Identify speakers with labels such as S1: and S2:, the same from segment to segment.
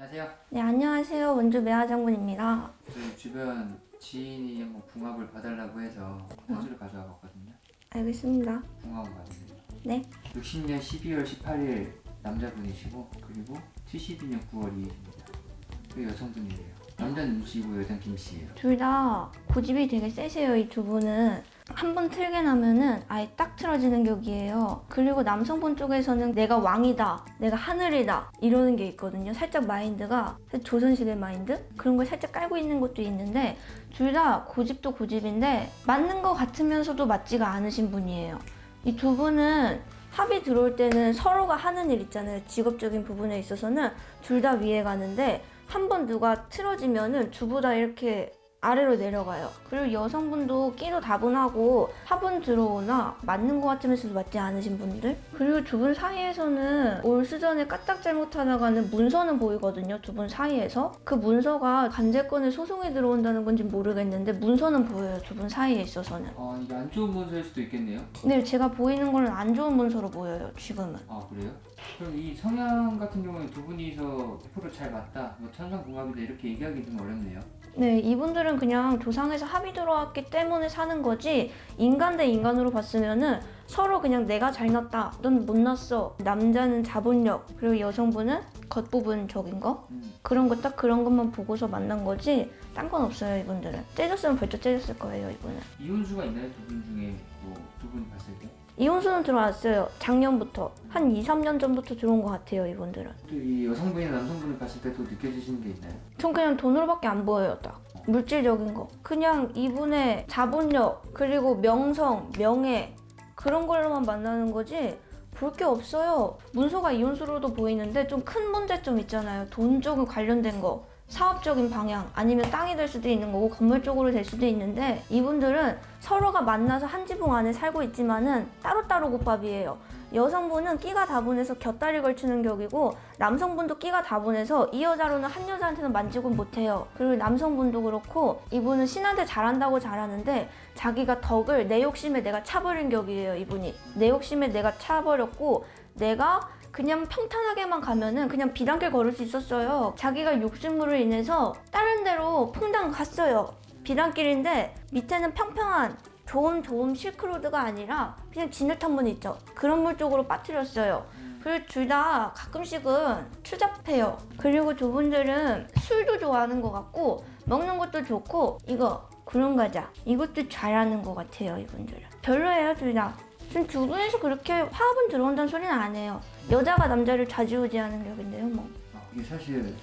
S1: 안녕하세요.
S2: 네, 안녕하세요. 원주 매화장군입니다.
S1: 저희 주변 지인이 한번 궁합을 봐달라고 해서 사주를 가져와 봤거든요.
S2: 알겠습니다.
S1: 궁합을 봐주세요.
S2: 네.
S1: 60년 12월 18일 남자분이시고 그리고 72년 9월 2일입니다. 그 여성분이래요. 남자는 임씨고 여자는 김씨예요.
S2: 둘 다 고집이 되게 세세요, 이 두 분은. 한 번 틀게 나면은 아예 딱 틀어지는 격이에요. 그리고 남성분 쪽에서는 내가 왕이다, 내가 하늘이다, 이러는 게 있거든요. 살짝 마인드가 조선시대 마인드? 그런 걸 살짝 깔고 있는 것도 있는데, 둘 다 고집도 고집인데, 맞는 것 같으면서도 맞지가 않으신 분이에요. 이 두 분은 합이 들어올 때는 서로가 하는 일 있잖아요. 직업적인 부분에 있어서는 둘 다 위에 가는데 한 번 누가 틀어지면은 두부 다 이렇게 아래로 내려가요. 그리고 여성분도 끼도 다분하고 합은 들어오나 맞는 것 같으면서도 맞지 않으신 분들. 그리고 두 분 사이에서는 올 시즌에 까딱 잘못하다가는 문서는 보이거든요. 두 분 사이에서. 그 문서가 관제권에 소송이 들어온다는 건지 모르겠는데 문서는 보여요. 두 분 사이에 있어서는.
S1: 아 이게 안 좋은 문서일 수도 있겠네요.
S2: 근데 제가 보이는 거는 안 좋은 문서로 보여요. 지금은.
S1: 아 그래요? 그럼 이 성향 같은 경우는 두 분이서 100%잘 맞다, 뭐 천상 궁합이다 이렇게 얘기하기 좀 어렵네요.
S2: 네, 이분들은 그냥 조상에서 합이 들어왔기 때문에 사는 거지 인간 대 인간으로 봤으면은 서로 그냥 내가 잘 났다, 넌 못 났어. 남자는 자본력, 그리고 여성분은 겉부분적인 거
S1: 음.
S2: 그런 거 딱 그런 것만 보고서 만난 거지 딴 건 없어요 이분들은. 째졌으면 벌써 째졌을 거예요 이분은.
S1: 이혼수가 있나요 두 분 중에 뭐두 분 봤을 때?
S2: 이혼수는 들어왔어요. 작년부터 한 2, 3년 전부터 들어온 것 같아요 이분들은.
S1: 또 이 여성분이나 남성분을 봤을 때 또 느껴지시는 게 있나요?
S2: 전 그냥 돈으로밖에 안 보여요, 딱. 물질적인 거. 그냥 이분의 자본력, 그리고 명성, 명예, 그런 걸로만 만나는 거지, 볼 게 없어요. 문서가 이혼수로도 보이는데 좀 큰 문제점 있잖아요. 돈 쪽에 관련된 거. 사업적인 방향, 아니면 땅이 될 수도 있는 거고, 건물 쪽으로 될 수도 있는데, 이분들은 서로가 만나서 한 지붕 안에 살고 있지만은 따로따로 국밥이에요. 여성분은 끼가 다분해서 곁다리 걸치는 격이고 남성분도 끼가 다분해서 이 여자로는 한 여자한테는 만지고 못해요. 그리고 남성분도 그렇고 이분은 신한테 잘한다고 잘하는데 자기가 덕을 내 욕심에 내가 차버린 격이에요. 이분이 내 욕심에 내가 차버렸고 내가 그냥 평탄하게만 가면은 그냥 비단길 걸을 수 있었어요. 자기가 욕심으로 인해서 다른 데로 퐁당 갔어요. 비단길인데 밑에는 평평한 좋은 좋은 실크로드가 아니라 그냥 진흙탕 문 있죠. 그런 물 쪽으로 빠뜨렸어요. 그리고 둘 다 가끔씩은 추잡해요. 그리고 두 분들은 술도 좋아하는 것 같고 먹는 것도 좋고 이거 구름 과자 이것도 잘하는 것 같아요 이분들은. 별로예요 둘 다. 지금 두 분에서 그렇게 화합은 들어온다는 소리는 안 해요. 여자가 남자를 좌지우지하는 격인데요 뭐.
S1: 아 그게 사실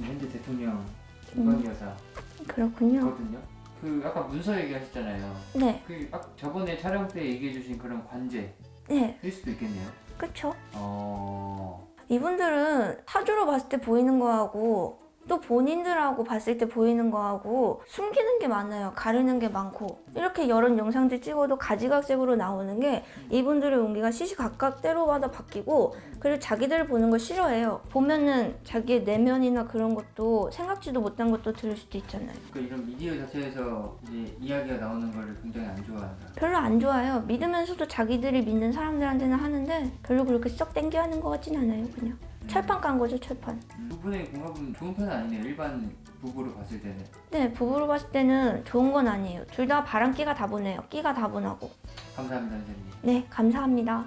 S1: 현재 대통령 김건희 여사거든요.
S2: 그렇군요.
S1: 그 아까 문서 얘기하셨잖아요.
S2: 네,
S1: 그 아, 저번에 촬영 때 얘기해주신 그런 관제일
S2: 네,
S1: 수도 있겠네요.
S2: 그쵸.
S1: 어.
S2: 이분들은 사주로 봤을 때 보이는 거하고 또 본인들하고 봤을 때 보이는 거하고 숨기는 게 많아요. 가리는 게 많고 이렇게 여러 영상들 찍어도 가지각색으로 나오는 게 이분들의 운기가 시시각각 때로마다 바뀌고 그리고 자기들 보는 걸 싫어해요. 보면은 자기의 내면이나 그런 것도 생각지도 못한 것도 들을 수도 있잖아요.
S1: 그러니까 이런 미디어 자체에서 이제 이야기가 나오는 거를 굉장히 안 좋아한다.
S2: 별로 안 좋아요. 믿으면서도 자기들이 믿는 사람들한테는 하는데 별로 그렇게 썩 땡겨 하는 것 같진 않아요. 그냥 철판 깐 거죠, 철판.
S1: 음, 두 분의 궁합은 좋은 편은 아니네요. 일반 부부로 봤을 때는.
S2: 네, 부부로 봤을 때는 좋은 건 아니에요. 둘 다 바람기가 다분해요. 끼가 다분하고.
S1: 감사합니다, 선생님.
S2: 네, 감사합니다.